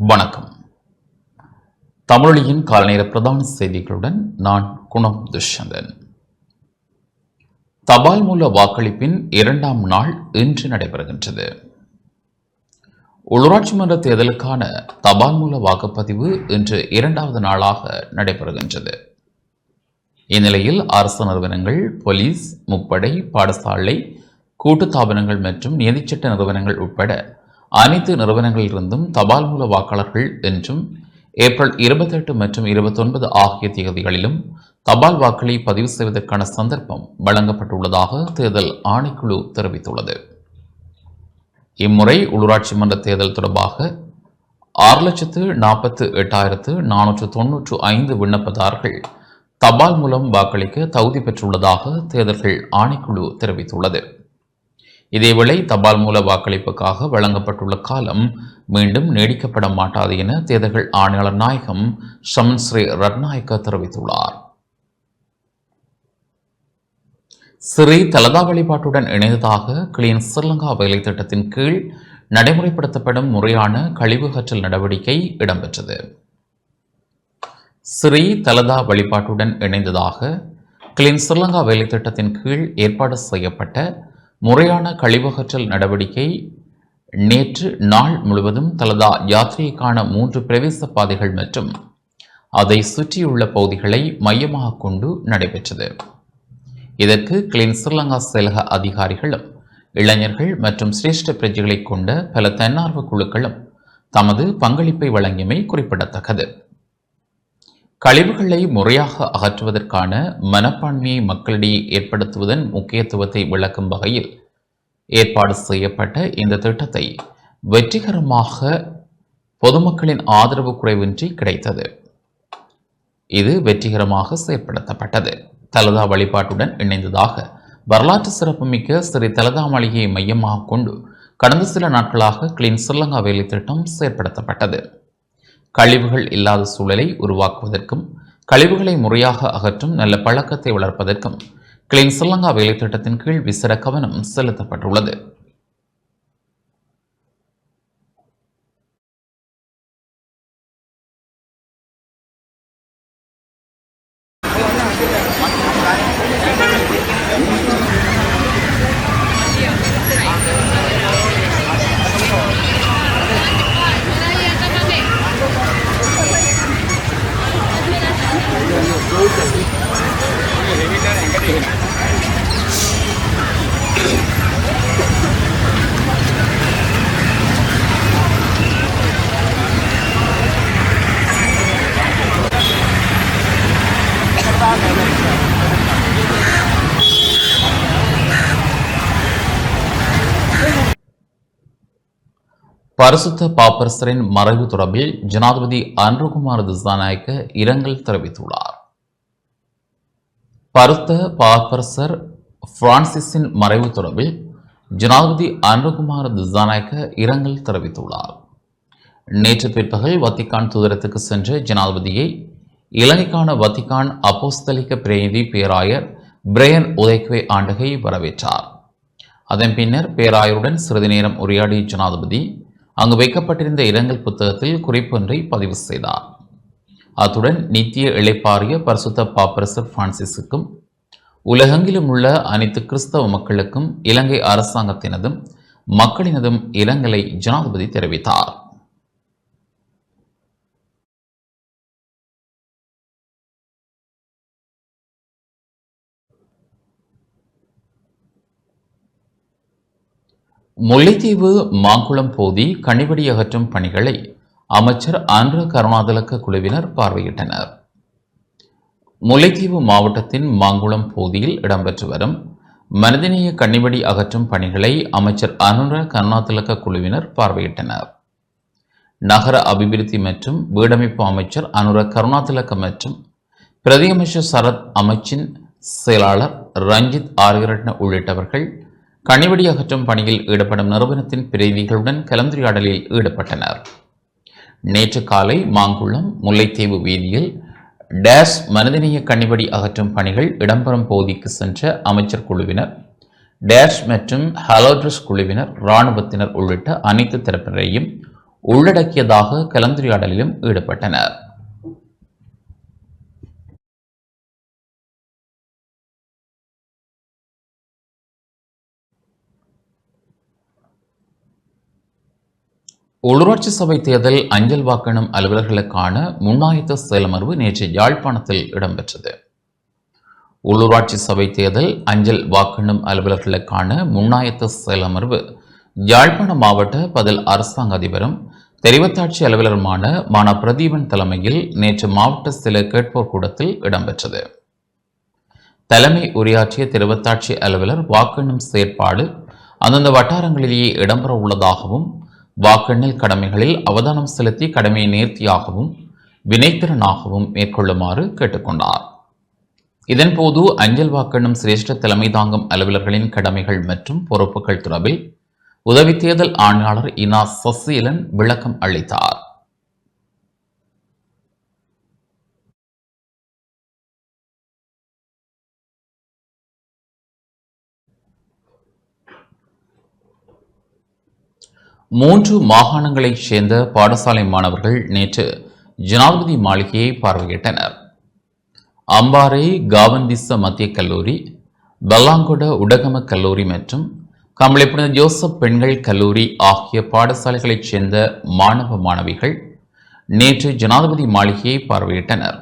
வணக்கம். தமிழொலியின் காலநேர பிரதான செய்திகளுடன் நான் குணம் துஷ்யந்தன். தபால் மூல வாக்களிப்பின் இரண்டாம் நாள் இன்று நடைபெறுகின்றது. உள்ளூராட்சி மன்ற தேர்தலுக்கான தபால் மூல வாக்குப்பதிவு இன்று இரண்டாவது நாளாக நடைபெறுகின்றது. இந்நிலையில் அரசு நிறுவனங்கள் போலீஸ் முப்படை பாடசாலை கூட்டுத்தாபனங்கள் மற்றும் நிதிச்சட்ட நிறுவனங்கள் உட்பட அனைத்து நிறுவனங்களிலிருந்தும் தபால் மூல வாக்காளர்கள் என்றும் ஏப்ரல் இருபத்தெட்டு மற்றும் இருபத்தொன்பது ஆகிய தேதிகளிலும் தபால் வாக்களை பதிவு செய்வதற்கான சந்தர்ப்பம் வழங்கப்பட்டுள்ளதாக தேர்தல் ஆணைக்குழு தெரிவித்துள்ளது. இம்முறை உள்ளூராட்சி மன்ற தேர்தல் தொடர்பாக ஆறு லட்சத்து நாற்பத்து எட்டாயிரத்து நானூற்று தொன்னூற்று ஐந்து விண்ணப்பதாரர்கள் தபால் மூலம் வாக்களிக்க தகுதி பெற்றுள்ளதாக தேர்தல்கள் ஆணைக்குழு தெரிவித்துள்ளது. இதேவேளை தபால் மூல வாக்களிப்புக்காக வழங்கப்பட்டுள்ள காலம் மீண்டும் நீடிக்கப்பட மாட்டாது என தேர்தல்கள் ஆணையாளர் நாயகம் சமன் ஸ்ரீ ரட்நாயக்க தெரிவித்துள்ளார். ஸ்ரீ தலதா வழிபாட்டுடன் இணைந்ததாக கிளீன் ஸ்ரீலங்கா வேலை திட்டத்தின் கீழ் நடைமுறைப்படுத்தப்படும் முறையான கழிவுகற்றல் நடவடிக்கை இடம்பெற்றது. ஸ்ரீ தலதா வழிபாட்டுடன் இணைந்ததாக கிளீன் ஸ்ரீலங்கா வேலை திட்டத்தின் கீழ் ஏற்பாடு செய்யப்பட்ட முறையான கழிவகற்றல் நடவடிக்கை நேற்று நாள் முழுவதும் தலதா யாத்திரைக்கான மூன்று பிரவேச பாதைகள் மற்றும் அதை சுற்றியுள்ள பகுதிகளை மையமாக கொண்டு நடைபெற்றது. இதற்கு கிளீன் ஸ்ரீலங்கா செயலக அதிகாரிகளும் இளைஞர்கள் மற்றும் சிரேஷ்ட பிரஜைகளை கொண்ட பல தன்னார்வ குழுக்களும் தமது பங்களிப்பை வழங்கியமை குறிப்பிடத்தக்கது. கழிவுகளை முறையாக அகற்றுவதற்கான மனப்பான்மையை மக்களிடையே ஏற்படுத்துவதன் முக்கியத்துவத்தை விளக்கும் வகையில் ஏற்பாடு செய்யப்பட்ட இந்த திட்டத்தை வெற்றிகரமாக பொதுமக்களின் ஆதரவு குறைவின்றி கிடைத்தது. இது வெற்றிகரமாக செயற்படுத்தப்பட்டது. தலதா வழிபாட்டுடன் இணைந்ததாக வரலாற்று சிறப்புமிக்க ஸ்ரீ தலதா மாளிகையை மையமாக கொண்டு கடந்த சில நாட்களாக கிளீன் ஸ்ரீலங்கா வேலை திட்டம் செயற்படுத்தப்பட்டது. கழிவுகள் இல்லாத சூழலை உருவாக்குவதற்கும் கழிவுகளை முறையாக அகற்றும் நல்ல பழக்கத்தை வளர்ப்பதற்கும் கிளீன் ஸ்ரீலங்கா வேலை திட்டத்தின் கீழ் விசேட கவனம் செலுத்தப்பட்டுள்ளது. Thank you. பரிசுத்த பாப்பரசரின் மறைவு தொடர்பில் ஜனாதிபதி அன்ருகுமார் திசாநாயக்க இரங்கல் தெரிவித்துள்ளார். பருத்த பாப்பரசர் பிரான்சிஸின் மறைவு தொடர்பில் ஜனாதிபதி அன்ருகுமார் திசாநாயக்க இரங்கல் தெரிவித்துள்ளார். நேற்று பிற்பகல் வத்திக்கான் தூதரத்துக்கு சென்ற ஜனாதிபதியை இலங்கைக்கான வத்திக்கான் அப்போஸ்தலிக்க பிரதிநிதி பேராயர் பிரையன் உதைக்குவே ஆண்டகை வரவேற்றார். அதன் பின்னர் பேராயருடன் சிறிது நேரம் உரையாடிய ஜனாதிபதி அங்கு வைக்கப்பட்டிருந்த இரங்கல் புத்தகத்தில் குறிப்பொன்றை பதிவு செய்தார். அத்துடன் நித்திய இழைப்பாரிய பரிசுத்த பாப்பரசர் பிரான்சிஸுக்கும் உலகெங்கிலும் உள்ள அனைத்து கிறிஸ்தவ மக்களுக்கும் இலங்கை அரசாங்கத்தினதும் மக்களினதும் இரங்கலை ஜனாதிபதி தெரிவித்தார். முல்லைத்தீவு மாங்குளம் போதி கனிவடி அகற்றும் பணிகளை அமைச்சர் அன்ற கருணாதிலக்க குழுவினர் பார்வையிட்டனர். முல்லைத்தீவு மாவட்டத்தின் மாங்குளம் பகுதியில் இடம்பெற்று வரும் மனிதநேய கன்னிவடி அகற்றும் பணிகளை அமைச்சர் அனுர கருணாதிலக்க குழுவினர் பார்வையிட்டனர். நகர அபிவிருத்தி மற்றும் வீடமைப்பு அமைச்சர் அனுர கருணாதிலக்க மற்றும் பிரதியமைச்சர் சரத் அமைச்சின் செயலாளர் ரஞ்சித் ஆரியரட்ன உள்ளிட்டவர்கள் கனிவெடி அகற்றும் பணியில் ஈடுபடும் நிறுவனத்தின் பிரிவிகளுடன் கலந்துரையாடலில் ஈடுபட்டனர். நேற்று காலை மாங்குளம் முல்லைத்தீவு வீதியில் டேஷ் மனிதநேய கனிவடி அகற்றும் பணிகள் இடம்பெறும் பகுதிக்கு சென்ற அமைச்சர் குழுவினர் டேஷ் மற்றும் ஹலோட்ரஸ் குழுவினர் இராணுவத்தினர் உள்ளிட்ட அனைத்து தரப்பினரையும் உள்ளடக்கியதாக கலந்துரையாடலிலும் ஈடுபட்டனர். உள்ளூராட்சி சபை தேர்தல் அஞ்சல் வாக்கெண்ணும் அலுவலர்களுக்கான முன்னாயத்த செயலமர்வு நேற்று யாழ்ப்பாணத்தில் இடம்பெற்றது. உள்ளூராட்சி சபை தேர்தல் அஞ்சல் வாக்கெண்ணும் அலுவலர்களுக்கான முன்னாயத்த செயலமர்வு யாழ்ப்பாண மாவட்ட பதில் அரசாங்க அதிபரும் தெரிவத்தாட்சி அலுவலருமான மான பிரதீபன் தலைமையில் நேற்று மாவட்ட சில கேட்போர் கூடத்தில் இடம்பெற்றது. தலைமை உரையாற்றிய தெரிவத்தாட்சி அலுவலர் வாக்கெண்ணும் செயற்பாடு அந்தந்த வட்டாரங்களிலேயே இடம்பெற உள்ளதாகவும் வாக்கெண்ணல் கடமைகளில் அவதானம் செலுத்தி கடமையை நேர்த்தியாகவும் வினைத்திறனாகவும் மேற்கொள்ளுமாறு கேட்டுக்கொண்டார். இதன்போது அஞ்சல் வாக்கெண்ணும் சிரேஷ்ட தலைமை தாங்கும் அலுவலர்களின் கடமைகள் மற்றும் பொறுப்புகள் தொடர்பில் உதவி தேர்தல் ஆணையாளர் இனா சசீலன் விளக்கம் அளித்தார். மூன்று மாகாணங்களைச் சேர்ந்த பாடசாலை மாணவர்கள் நேற்று ஜனாதிபதி மாளிகையை பார்வையிட்டனர். அம்பாறை காவந்திச மத்திய கல்லூரி பல்லாங்குட உடகம கல்லூரி மற்றும் கமலைப்புனித ஜோசப் பெண்கள் கல்லூரி ஆகிய பாடசாலைகளைச் சேர்ந்த மாணவ மாணவிகள் நேற்று ஜனாதிபதி மாளிகையை பார்வையிட்டனர்.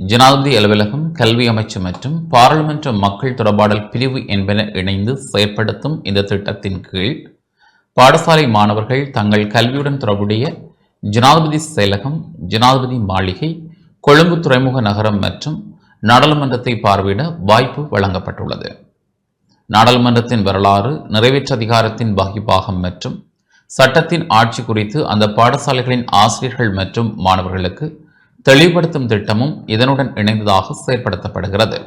ஜனாதிபதி அலுவலகம் கல்வி அமைச்சு மற்றும் பாராளுமன்ற மக்கள் தொடர்பாடல் பிரிவு என்பன இணைந்து செயற்படுத்தும் இந்த திட்டத்தின் கீழ் பாடசாலை மாணவர்கள் தங்கள் கல்வியுடன் தொடர்புடைய ஜனாதிபதி செயலகம் ஜனாதிபதி மாளிகை கொழும்பு துறைமுக நகரம் மற்றும் நாடாளுமன்றத்தை பார்வையிட வாய்ப்பு வழங்கப்பட்டுள்ளது. நாடாளுமன்றத்தின் வரலாறு நிறைவேற்று அதிகாரத்தின் வகிபாகம் மற்றும் சட்டத்தின் ஆட்சி குறித்து அந்த பாடசாலைகளின் ஆசிரியர்கள் மற்றும் மாணவர்களுக்கு தெளிவுபடுத்தும் திட்டமும் இதனுடன் இணைந்ததாக செயற்படுத்தப்படுகிறது.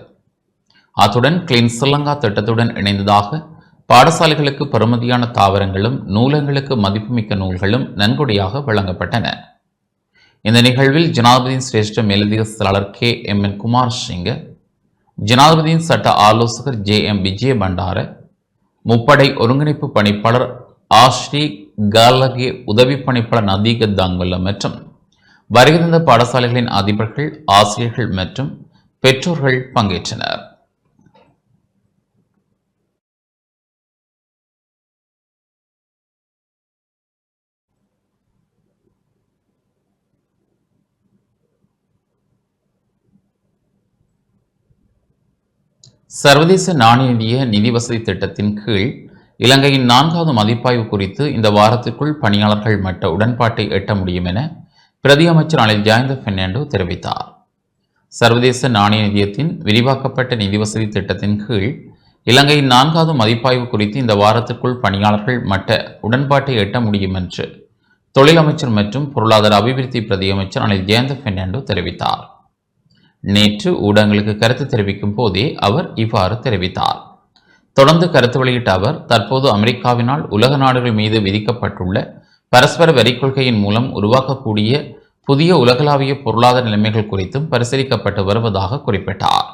அத்துடன் கிளீன் சிலங்கா திட்டத்துடன் இணைந்ததாக பாடசாலைகளுக்கு பெறுமதியான தாவரங்களும் நூலங்களுக்கு மதிப்புமிக்க நூல்களும் நன்கொடையாக வழங்கப்பட்டன. இந்த நிகழ்வில் ஜனாதிபதியின் சிரேஷ்ட மேலதிக செயலாளர் K M N Kumar Singh ஜனாதிபதியின் சட்ட ஆலோசகர் ஜே எம் விஜய பண்டார முப்படை ஒருங்கிணைப்பு பணிப்பாளர் ஆஸ்ரீ காலகே உதவி பணிப்பாளர் நதீக தாங்குல்ல மற்றும் வருகிறந்த பாடசாலைகளின் அதிபர்கள் ஆசிரியர்கள் மற்றும் பெற்றோர்கள் பங்கேற்றனர். சர்வதேச நாணய நிதி வசதி திட்டத்தின் கீழ் இலங்கையின் நான்காவது மதிப்பாய்வு குறித்து இந்த வாரத்திற்குள் பணியாளர்கள் மட்ட உடன்பாட்டை எட்ட முடியும் என பிரதி அமைச்சர் அனில் ஜாயந்த பெர்னாண்டோ தெரிவித்தார். சர்வதேச நாணய நிதியத்தின் விரிவாக்கப்பட்ட நிதி வசதி திட்டத்தின் கீழ் இலங்கையின் நான்காவது மதிப்பாய்வு குறித்து இந்த வாரத்திற்குள் பணியாளர்கள் மட்ட உடன்பாட்டை எட்ட முடியும் என்று தொழிலமைச்சர் மற்றும் பொருளாதார அபிவிருத்தி பிரதியமைச்சர் அனில் ஜெயந்த பெர்னாண்டோ தெரிவித்தார். நேற்று ஊடகங்களுக்கு கருத்து தெரிவிக்கும் போதே அவர் இவ்வாறு தெரிவித்தார். தொடர்ந்து கருத்து வெளியிட்ட அவர் தற்போது அமெரிக்காவினால் உலக நாடுகள் மீது விதிக்கப்பட்டுள்ள பரஸ்பர வரி கொள்கையின் மூலம் உருவாக்கக்கூடிய புதிய உலகளாவிய பொருளாதார நிலைமைகள் குறித்தும் பரிசீலிக்கப்பட்டு வருவதாக குறிப்பிட்டார்.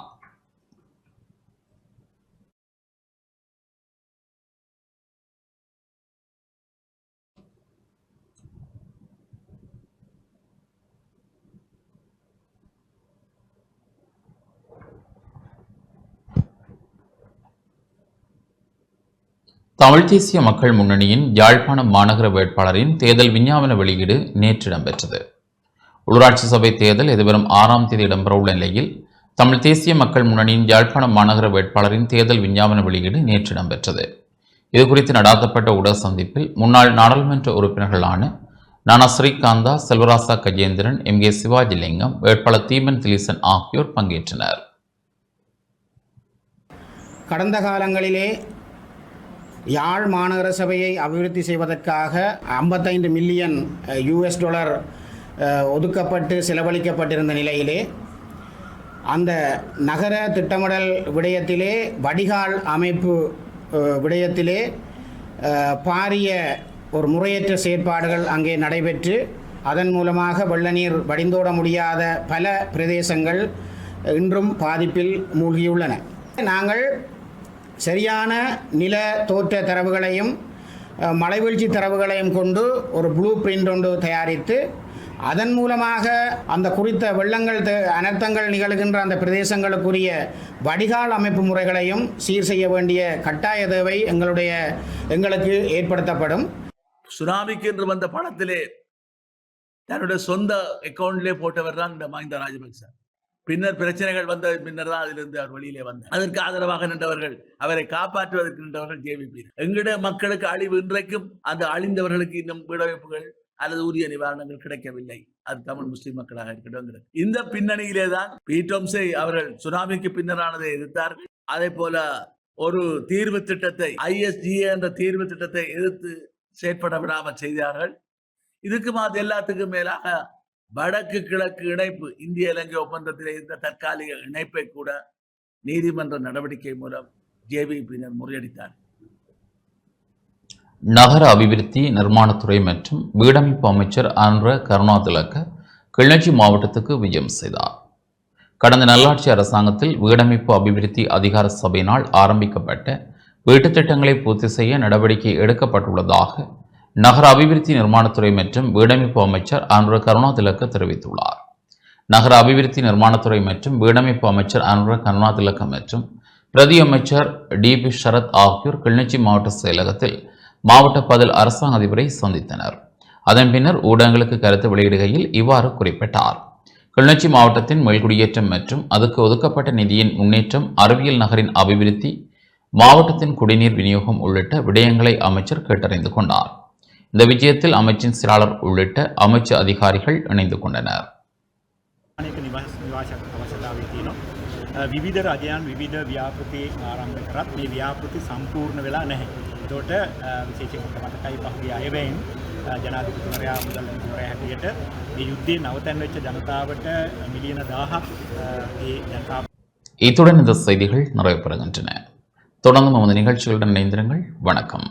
தமிழ் தேசிய மக்கள் முன்னணியின் யாழ்ப்பாணம் மாநகர வேட்பாளரின் தேர்தல் விஞ்ஞாபன வெளியீடு நேற்று இடம்பெற்றது. உள்ளூராட்சி சபை தேர்தல் எதிர்வரும் ஆறாம் தேதி இடம்பெறவுள்ள நிலையில் தமிழ் தேசிய மக்கள் முன்னணியின் யாழ்ப்பாணம் மாநகர வேட்பாளரின் தேர்தல் விஞ்ஞாபன வெளியீடு நேற்று இடம்பெற்றது. இதுகுறித்து நடாத்தப்பட்ட உடல் சந்திப்பில் முன்னாள் நாடாளுமன்ற உறுப்பினர்களான நானா ஸ்ரீகாந்தா செல்வராசா கஜேந்திரன் எம் கே சிவாஜிலிங்கம் வேட்பாளர் தீபன் திலீசன் ஆகியோர் பங்கேற்றனர். கடந்த காலங்களிலே யாழ் மாநகர சபையை அபிவிருத்தி செய்வதற்காக ஐம்பத்தைந்து மில்லியன் யூஎஸ் டாலர் ஒதுக்கப்பட்டு செலவழிக்கப்பட்டிருந்த நிலையிலே அந்த நகர திட்டமிடல் விடயத்திலே வடிகால் அமைப்பு விடயத்திலே பாரிய ஒரு முறையற்ற செயற்பாடுகள் அங்கே நடைபெற்று அதன் மூலமாக வெள்ள நீர் வடிந்தோட முடியாத பல பிரதேசங்கள் இன்றும் பாதிப்பில் மூழ்கியுள்ளன. நாங்கள் சரியான நில தோற்ற தரவுகளையும் மலைவீழ்ச்சி தரவுகளையும் கொண்டு ஒரு ப்ளூ பிரிண்ட் ஒன்று தயாரித்து அதன் மூலமாக அந்த குறித்த வெள்ளங்கள் தே- அனர்த்தங்கள் நிகழ்கின்ற அந்த பிரதேசங்களுக்குரிய வடிகால் அமைப்பு முறைகளையும் சீர் செய்ய வேண்டிய கட்டாய தேவை எங்களுடைய எங்களுக்கு ஏற்படுத்தப்படும். சுனாமிக்கு என்று வந்த பணத்திலே தன்னுடைய சொந்த அக்கௌண்ட்லேயே போட்டவர் தான் இந்த மஹிந்த ராஜபக்சே. பின்னர் பிரச்சனைகள் வந்த பின்னர் தான் அதிலிருந்து அவர் வெளியிலே வந்தார். அதற்கு ஆதரவாக நின்றவர்கள் அவரை காப்பாற்றுவதற்கு நின்றவர்கள் ஜேவிபி எங்கிட மக்களுக்கு அழிவு இன்றைக்கும் அந்த அழிந்தவர்களுக்கு இன்னும் வீடமைப்புகள் அல்லது உரிய நிவாரணங்கள் கிடைக்கவில்லை. அது தமிழ் முஸ்லிம் மக்களாக இருக்கட்டும் இந்த பின்னணியிலே தான் பீட்டோம்ஸை அவர்கள் சுனாமிக்கு பின்னரானதை எதிர்த்தார்கள். அதே போல ஒரு தீர்வு திட்டத்தை ஐஎஸ்டிஏ என்ற தீர்வு திட்டத்தை எதிர்த்து செயற்பட விடாமல் செய்தார்கள். இதுக்கு அது எல்லாத்துக்கும் மேலாக வடக்கு கிழக்கு இணைப்பு இந்திய இலங்கை ஒப்பந்தத்தில் இருந்த தற்காலிக இணைப்பை கூட நீதிமன்ற நடவடிக்கை மூலம் ஜேவிபியினர் முறியடித்தார். நகர அபிவிருத்தி நிர்மாணத்துறை மற்றும் வீடமைப்பு அமைச்சர் அன்ற கருணாதிலக்க கிளிநொச்சி மாவட்டத்துக்கு விஜயம் செய்தார். கடந்த நல்லாட்சி அரசாங்கத்தில் வீடமைப்பு அபிவிருத்தி அதிகார சபையினால் ஆரம்பிக்கப்பட்ட வீட்டுத் திட்டங்களை பூர்த்தி செய்ய நடவடிக்கை எடுக்கப்பட்டுள்ளதாக நகர அபிவிருத்தி நிர்மாணத்துறை மற்றும் வீடமைப்பு அமைச்சர் அன்ற கருணாதிலக்க தெரிவித்துள்ளார். நகர அபிவிருத்தி நிர்மாணத்துறை மற்றும் வீடமைப்பு அமைச்சர் அன்ற கருணாதிலக்க மற்றும் பிரதி அமைச்சர் டி பி சரத் ஆகியோர் கிளிநொச்சி மாவட்ட செயலகத்தில் மாவட்ட பதில் அரசாங்க அதிபரை சந்தித்தனர். அதன் பின்னர் ஊடகங்களுக்கு கருத்து வெளியிடுகையில் இவ்வாறு குறிப்பிட்டார். கிளிநொச்சி மாவட்டத்தின் மேல்குடியேற்றம் மற்றும் அதுக்கு ஒதுக்கப்பட்ட நிதியின் முன்னேற்றம் அறிவியல் நகரின் அபிவிருத்தி மாவட்டத்தின் குடிநீர் விநியோகம் உள்ளிட்ட விடயங்களை அமைச்சர் கேட்டறிந்து கொண்டார். இந்த விஜயத்தில் அமைச்சின் செயலாளர் உள்ளிட்ட அமைச்சு அதிகாரிகள் இணைந்து கொண்டனர் අනෙක නිවස් නිවාසයක් අවශ්‍යතාවය තියෙනවා. අ, විවිධ රජයන් විවිධ ව්‍යාපෘති ආරම්භ කරත් මේ ව්‍යාපෘති සම්පූර්ණ වෙලා නැහැ. එතකොට අ, විශේෂයෙන් මට මතකයි පහුගිය අයවැයෙන් අ, ජනාධිපතිවරයා මුදල් මන්ත්‍රීවරයා හැටියට මේ යුද්ධයේ නවතැන් වෙච්ච ජනතාවට මිලියන 1000ක් ඒ ජනතාව இத்துடன் இந்த செய்திகள் நிறைவு பெறுகின்றன தொடர்ந்து நமது நிகழ்ச்சிகளுடன் இணைந்திருங்கள் வணக்கம்